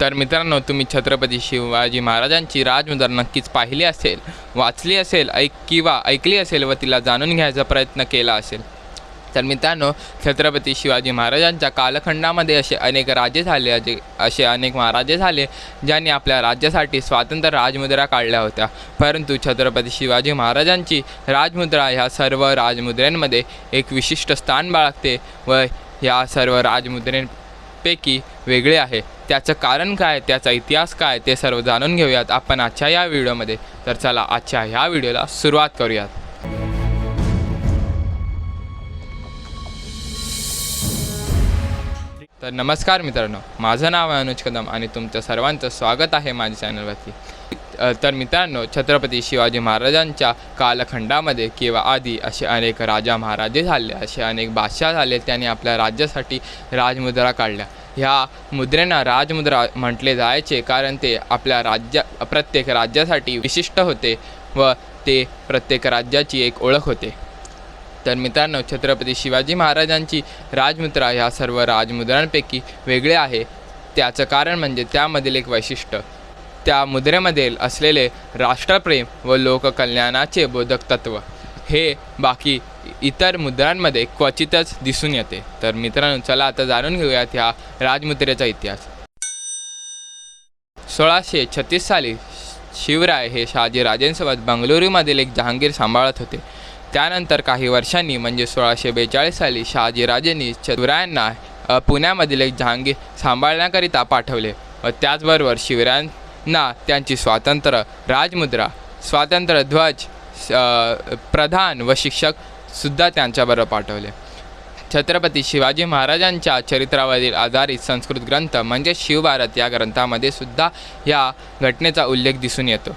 तर मित्रांनो तुम्ही छत्रपती शिवाजी महाराजांची राजमुद्रा नक्कीच पाहिली असेल वाचली असेल ऐक किंवा ऐकली असेल व तिला जाणून घ्यायचा प्रयत्न केला असेल. तर मित्रांनो छत्रपती शिवाजी महाराजांच्या कालखंडामध्ये असे अनेक राजे झाले असे असे अनेक महाराजे झाले ज्यांनी आपल्या राज्यासाठी स्वातंत्र्य राजमुद्रा काढल्या होत्या. परंतु छत्रपती शिवाजी महाराजांची राजमुद्रा ह्या सर्व राजमुद्रेंमध्ये एक विशिष्ट स्थान बाळगते व या सर्व बऱ्यापैकी वेगळे आहे. त्याचं कारण काय त्याचा इतिहास काय ते सर्व जाणून घेऊयात आपण आजच्या या व्हिडिओमध्ये. तर चला आजच्या ह्या व्हिडिओला सुरुवात करूयात. तर नमस्कार मित्रांनो माझं नाव आहे अनुज कदम आणि तुमचं सर्वांचं स्वागत आहे माझ्या चॅनलवरती. तर मित्रांनो छत्रपती शिवाजी महाराजांच्या कालखंडामध्ये किंवा आधी असे अनेक राजा महाराजे झाले असे अनेक बादशाह झाले त्यांनी आपल्या राज्यासाठी राजमुद्रा काढल्या. ह्या मुद्रेंना राजमुद्रा म्हटले जायचे कारण ते आपल्या राज्या प्रत्येक राज्यासाठी विशिष्ट होते व ते प्रत्येक राज्याची एक ओळख होते. तर मित्रांनो छत्रपती शिवाजी महाराजांची राजमुद्रा ह्या सर्व राजमुद्रांपैकी वेगळे आहे. त्याचं कारण म्हणजे त्यामधील एक वैशिष्ट्य. त्या मुद्रेमध्ये असलेले राष्ट्रप्रेम व लोककल्याणाचे बोधक तत्व हे बाकी इतर मुद्रांमध्ये क्वचितच दिसून येते. तर मित्रांनो चला आता जाणून घेऊयात ह्या राजमुद्रेचा इतिहास. सोळाशे छत्तीस साली शिवराय हे शहाजी राजेंसोबत बंगळुरूमधील एक जहांगीर सांभाळत होते. त्यानंतर काही वर्षांनी म्हणजे सोळाशे बेचाळीस साली शहाजीराजेंनी शिवरायांना पुण्यामधील एक जहांगीर सांभाळण्याकरिता पाठवले व त्याचबरोबर शिवरायांना त्यांची स्वातंत्र्य राजमुद्रा स्वातंत्र्य ध्वज प्रधान व शिक्षकसुद्धा त्यांच्याबरोबर पाठवले. छत्रपती शिवाजी महाराजांच्या चरित्रावरील आधारित संस्कृत ग्रंथ म्हणजे शिवभारत या ग्रंथामध्ये सुद्धा या घटनेचा उल्लेख दिसून येतो.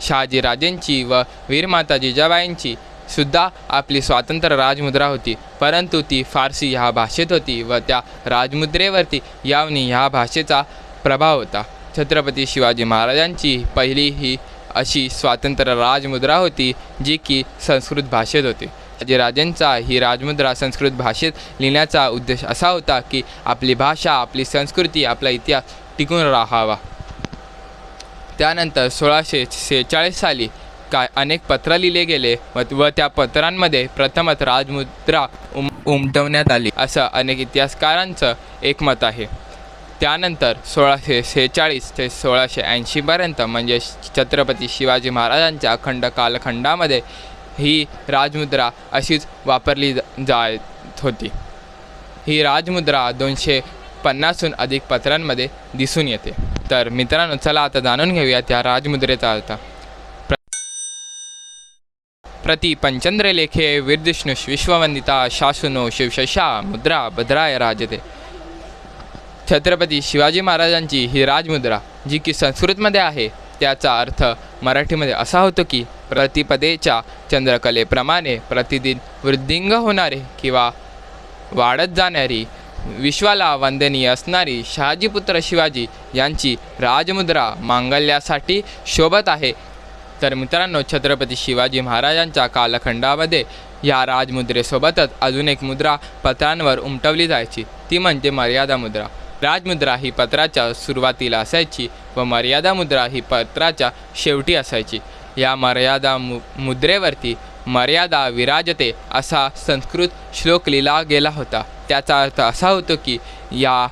शहाजीराजेंची व वीरमाता जिजाबाईंची सुद्धा आपली स्वातंत्र्य राजमुद्रा होती परंतु ती फारसी ह्या भाषेत होती व त्या राजमुद्रेवरती यावनी ह्या भाषेचा प्रभाव होता. छत्रपती शिवाजी महाराजांची पहिली ही अशी स्वातंत्र्य राजमुद्रा होती जी की संस्कृत भाषेत होती. राजेंचा ही राजमुद्रा संस्कृत भाषेत लिहिण्याचा उद्देश असा होता की आपली भाषा आपली संस्कृती आपला इतिहास टिकून राहावा. त्यानंतर सोळाशे सेहेचाळीस साली काय अनेक पत्र लिहिले गेले व व त्या पत्रांमध्ये प्रथमच राजमुद्रा उम उमटवण्यात आली. असं अनेक इतिहासकारांचं एकमत आहे. त्यानंतर सोळाशे सेहेचाळीस ते सोळाशे ऐंशीपर्यंत म्हणजे छत्रपती शिवाजी महाराजांच्या अखंड कालखंडामध्ये ही राजमुद्रा अशीच वापरली ज- जात होती. ही राजमुद्रा दोनशे पन्नासहून अधिक पत्रांमध्ये दिसून येते. तर मित्रांनो चला आता जाणून घेऊया त्या राजमुद्रेचा अर्थ. प्रति पंचंद्र लेखे वीरदिष्णुष विश्ववंदिता शासुनो शिवशशा मुद्रा भद्राय राजते. छत्रपती शिवाजी महाराजांची ही राजमुद्रा जी की संस्कृतमध्ये आहे त्याचा अर्थ मराठीमध्ये असा होतो की प्रतिपदेच्या चंद्रकलेप्रमाणे प्रतिदिन वृद्धिंग होणारे किंवा वाढत जाणारी विश्वाला वंदनीय असणारी शहाजीपुत्र शिवाजी यांची राजमुद्रा मांगल्यासाठी शोभत आहे. तर मित्रांनो छत्रपती शिवाजी महाराजांच्या कालखंडामध्ये या राजमुद्रेसोबतच अजून एक मुद्रा पत्रांवर उमटवली जायची ती म्हणजे मर्यादा मुद्रा. राजमुद्रा ही पत्राच्या सुरुवातीला असायची व मर्यादा मुद्रा ही पत्राच्या शेवटी असायची. या मर्यादा मु मुद्रेवरती मर्यादा विराजते असा संस्कृत श्लोक लिहिला गेला होता. त्याचा अर्थ असा होतो की या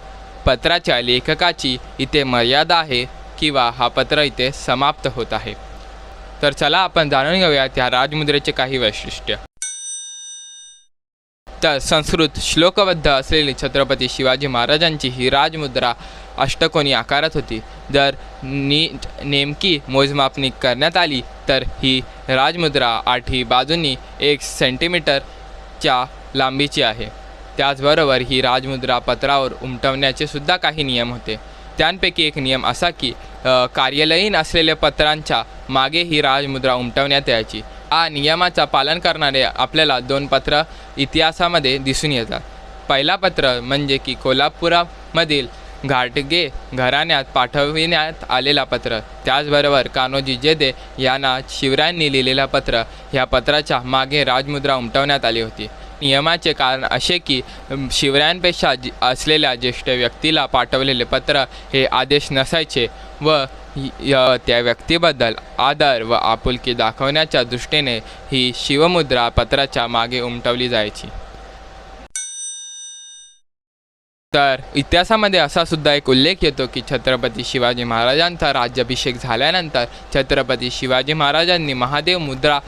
पत्राच्या लेखकाची इथे मर्यादा आहे किंवा हा पत्र इथे समाप्त होत आहे. तर चला आपण जाणून घेऊया त्या राजमुद्रेचे काही वैशिष्ट्य. तर संस्कृत श्लोकबद्ध असलेली छत्रपती शिवाजी महाराजांची ही राजमुद्रा अष्टकोनी आकारात होती. जर नीट नेमकी मोजमापणी करण्यात आली तर ही राजमुद्रा आठी बाजूंनी एक सेंटीमीटरच्या लांबीची आहे. त्याचबरोबर ही राजमुद्रा पत्रावर उमटवण्याचे सुद्धा काही नियम होते. त्यांपैकी एक नियम असा की कार्यालयीन असलेल्या पत्रांच्या मागे ही राजमुद्रा उमटवण्यात यायची. या नियमाचा पालन करणारे आपल्याला दोन पत्र इतिहासामध्ये दिसून येतात. पहिला पत्र म्हणजे की कोल्हापुरामधील घाटगे घराण्यात पाठविण्यात आलेला पत्र. त्याचबरोबर कान्होजी जेदे यांना शिवरायांनी लिहिलेला पत्र. ह्या पत्राच्या मागे राजमुद्रा उमटवण्यात आली होती. नियमाचे कारण असे की शिवरायांपेक्षा असलेल्या ज्येष्ठ व्यक्तीला पाठवलेले पत्र हे आदेश नसायचे व य- त्या व्यक्तीबद्दल आदर व आपुलकी दाखवण्याच्या दृष्टीने ही शिवमुद्रा पत्राच्या मागे उमटवली जायची. तर इतिहासामध्ये असा सुद्धा एक उल्लेख येतो की छत्रपती शिवाजी महाराजांचा राज्याभिषेक झाल्यानंतर छत्रपती शिवाजी महाराजांनी महादेव मुद्रा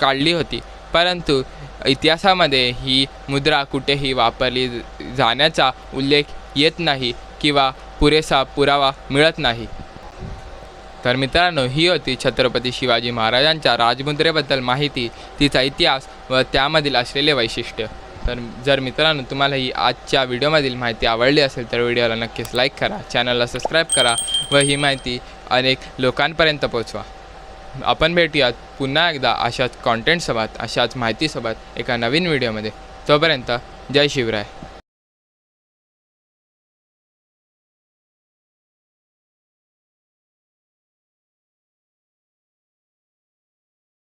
काढली होती. परंतु इतिहासामध्ये ही मुद्रा कुठेही वापरली जाण्याचा उल्लेख येत नाही किंवा पुरेसा पुरावा मिळत नाही. तर मित्रांनो ही होती छत्रपती शिवाजी महाराजांच्या राजमुद्रेबद्दल माहिती. तिचा इतिहास व त्यामधील असलेले वैशिष्ट्य. तर जर मित्रांनो तुम्हाला ही आजच्या व्हिडिओमधील माहिती आवडली असेल तर व्हिडिओला नक्कीच लाईक करा चॅनलला सबस्क्राईब करा व ही माहिती अनेक लोकांपर्यंत पोचवा आपण भेटूयात पुन्हा एकदा अशाच कॉन्टेंटसोबत अशाच माहितीसोबत एका नवीन व्हिडिओमध्ये तोपर्यंत जय शिवराय.